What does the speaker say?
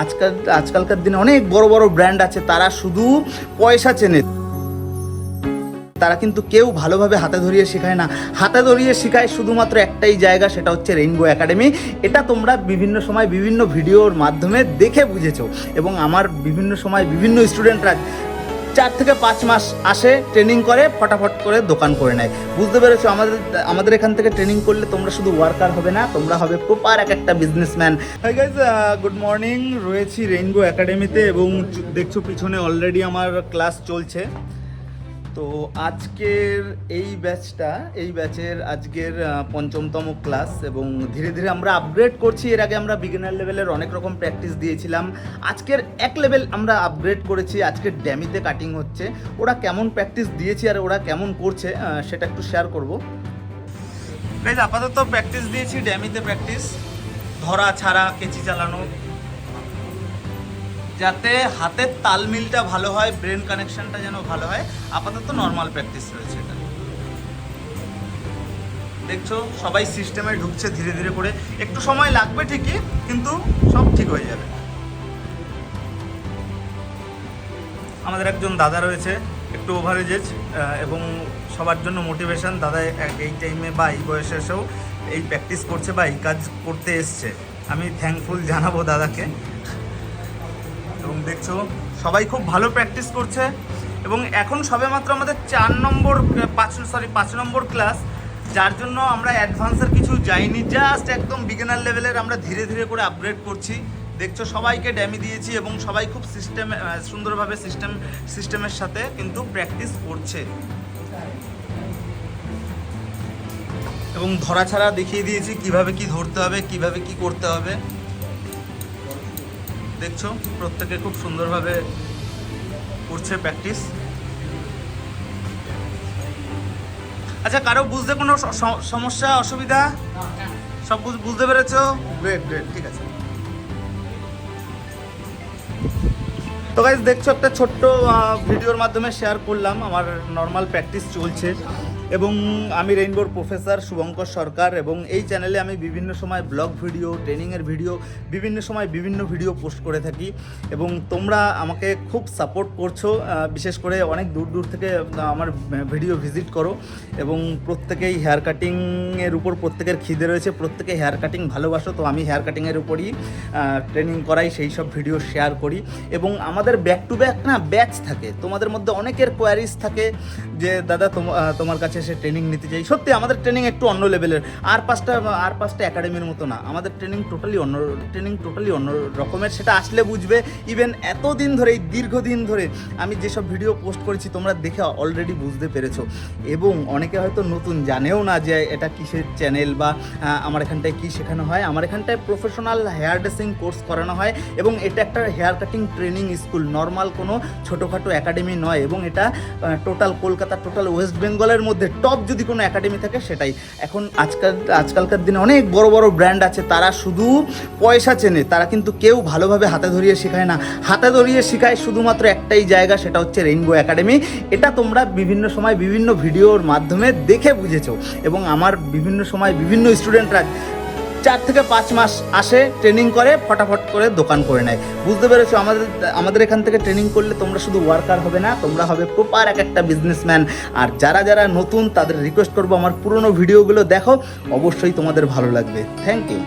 আজকাল আজকালকার দিনে অনেক বড় বড় ব্র্যান্ড আছে, তারা শুধু পয়সা চেনে। তারা কিন্তু কেউ ভালোভাবে হাতে ধরিয়ে শেখায় না। হাতে ধরিয়ে শেখায় শুধুমাত্র একটাই জায়গা, সেটা হচ্ছে রেইনবো একাডেমি এটা তোমরা বিভিন্ন সময় বিভিন্ন ভিডিওর মাধ্যমে দেখে বুঝেছ। এবং আমার বিভিন্ন সময় বিভিন্ন স্টুডেন্টরা চার থেকে পাঁচ মাস আসে ট্রেনিং করে, ফটাফট করে দোকান করে নেয়। বুঝতে পেরেছ? আমাদের আমাদের এখান থেকে ট্রেনিং করলে তোমরা শুধু ওয়ার্কার হবে না, তোমরা হবে প্রপার এক একটা বিজনেসম্যান গুড মর্নিং রয়েছি রেইনবো একাডেমিতে এবং দেখছ পিছনে অলরেডি আমার ক্লাস চলছে। তো আজকের এই ব্যাচটা এই ব্যাচের আজকের পঞ্চমতম ক্লাস এবং ধীরে ধীরে আমরা আপগ্রেড করছি। এর আগে আমরা বিগিনার লেভেলের অনেক রকম প্র্যাকটিস দিয়েছিলাম। আজকের এক লেভেল আমরা আপগ্রেড করেছি। আজকের ড্যামিতে কাটিং হচ্ছে। ওরা কেমন প্র্যাকটিস দিয়েছি আর ওরা কেমন করছে সেটা একটু শেয়ার করব। আপাতত প্র্যাকটিস দিয়েছি। ড্যামিতে প্র্যাকটিস ধরা ছাড়া কেচি চালানো। যাতে হাতের তালমিলটা ভালো হয় ব্রেন কানেকশনটা যেন ভালো হয়, আপাতত নর্মাল প্র্যাকটিস রয়েছে এটা। দেখছ, সবাই সিস্টেমে ঢুকছে ধীরে ধীরে করে। একটু সময় লাগবে ঠিকই, কিন্তু সব ঠিক হয়ে যাবে। আমাদের একজন দাদা রয়েছে, একটু ওভার এজেজ এবং সবার জন্য মোটিভেশন দাদা এই টাইমে বা এই বয়সে এসেও এই প্র্যাকটিস করছে বা এই কাজ করতে এসছে। আমি থ্যাঙ্কফুল জানাব দাদাকে। দেখছ? সবাই খুব ভালো প্র্যাকটিস করছে এবং এখন সবেমাত্র আমাদের চার নম্বর পাঁচ সরি পাঁচ নম্বর ক্লাস যার জন্য আমরা অ্যাডভান্সের কিছু যাইনি জাস্ট একদম বিগিনার লেভেলের আমরা ধীরে ধীরে করে আপগ্রেড করছি। দেখছ, সবাইকে ড্যামি দিয়েছি এবং সবাই খুব সিস্টেম সুন্দরভাবে সিস্টেম সিস্টেমের সাথে কিন্তু প্র্যাকটিস করছে। এবং ধরা ছাড়া দেখিয়ে দিয়েছি কীভাবে কি ধরতে হবে, কীভাবে কি করতে হবে। দেখছ, প্রত্যেকে খুব সুন্দরভাবে করছে প্র্যাকটিস আচ্ছা কারও বুঝতে কোনো সমস্যা, অসুবিধা? সব বুঝ- বুঝতে পেরেছ? গ্রেট গ্রেট ঠিক আছে। তো গাইজ দেখছ একটা ছোট্ট ভিডিওর মাধ্যমে শেয়ার করলাম। আমার নর্মাল প্র্যাকটিস চলছে। এবং আমি রেইনবোর প্রফেসর শুভঙ্কর সরকার এবং এই চ্যানেলে আমি বিভিন্ন সময় ব্লগ ভিডিও ট্রেনিংয়ের ভিডিও বিভিন্ন সময় বিভিন্ন ভিডিও পোস্ট করে থাকি এবং তোমরা আমাকে খুব সাপোর্ট করছ বিশেষ করে অনেক দূর দূর থেকে আমার ভিডিও ভিজিট করো এবং প্রত্যেকেই হেয়ার কাটিংয়ের উপর প্রত্যেকের খিদে রয়েছে, প্রত্যেকে হেয়ার কাটিং ভালোবাসো, তো আমি হেয়ার কাটিংয়ের উপরই ট্রেনিং করাই, সেই সব ভিডিও শেয়ার করি এবং আমাদের ব্যাক টু ব্যাক না ব্যাচ থাকে। তোমাদের মধ্যে অনেকের কোয়ারিজ থাকে যে, দাদা, তোম- তোমার কাছে এসে ট্রেনিং নিতে চাই সত্যি, আমাদের ট্রেনিং একটু অন্য লেভেলের আর পাঁচটা আর পাঁচটা একাডেমির মতো না। আমাদের ট্রেনিং টোটালি অন্য ট্রেনিং টোটালি অন্য রকমের, সেটা আসলে বুঝবে। ইভেন এতদিন ধরে এই দীর্ঘদিন ধরে আমি যেসব ভিডিও পোস্ট করেছি, তোমরা দেখে অলরেডি বুঝতে পেরেছ। এবং অনেকে হয়তো নতুন জানেও না যে এটা কিসের চ্যানেল বা আমার এখানটায় কী শেখানো হয়। আমার এখানটায় প্রফেশনাল হেয়ার ড্রেসিং কোর্স করানো হয় এবং এটা একটা hair cutting training school normal কোনো ছোটোখাটো একাডেমি নয় এবং এটা টোটাল কলকাতা টোটাল ওয়েস্ট বেঙ্গলের মধ্যে টপ যদি কোনো একাডেমি থাকে সেটাই। এখন আজকাল, আজকালকার দিনে অনেক বড় বড় ব্র্যান্ড আছে, তারা শুধু পয়সা চেনে, তারা কিন্তু কেউ ভালোভাবে হাতে ধরিয়ে শেখায় না। হাতে ধরিয়ে শেখায় শুধুমাত্র একটাই জায়গা, সেটা হচ্ছে রেইনবো একাডেমি এটা তোমরা বিভিন্ন সময় বিভিন্ন ভিডিওর মাধ্যমে দেখে বুঝেছ। এবং আমার বিভিন্ন সময় বিভিন্ন স্টুডেন্টরা চার থেকে পাঁচ মাস আসে ট্রেনিং করে, ফটাফট করে দোকান করে নেয়। বুঝতে পেরেছ? আমাদের আমাদের এখান থেকে ট্রেনিং করলে তোমরা শুধু ওয়ার্কার হবে না, তোমরা হবে প্রপার এক একটা বিজনেসম্যান আর যারা যারা নতুন, তাদের রিকোয়েস্ট করব আমার পুরনো ভিডিওগুলো দেখো। অবশ্যই তোমাদের ভালো লাগবে। Thank you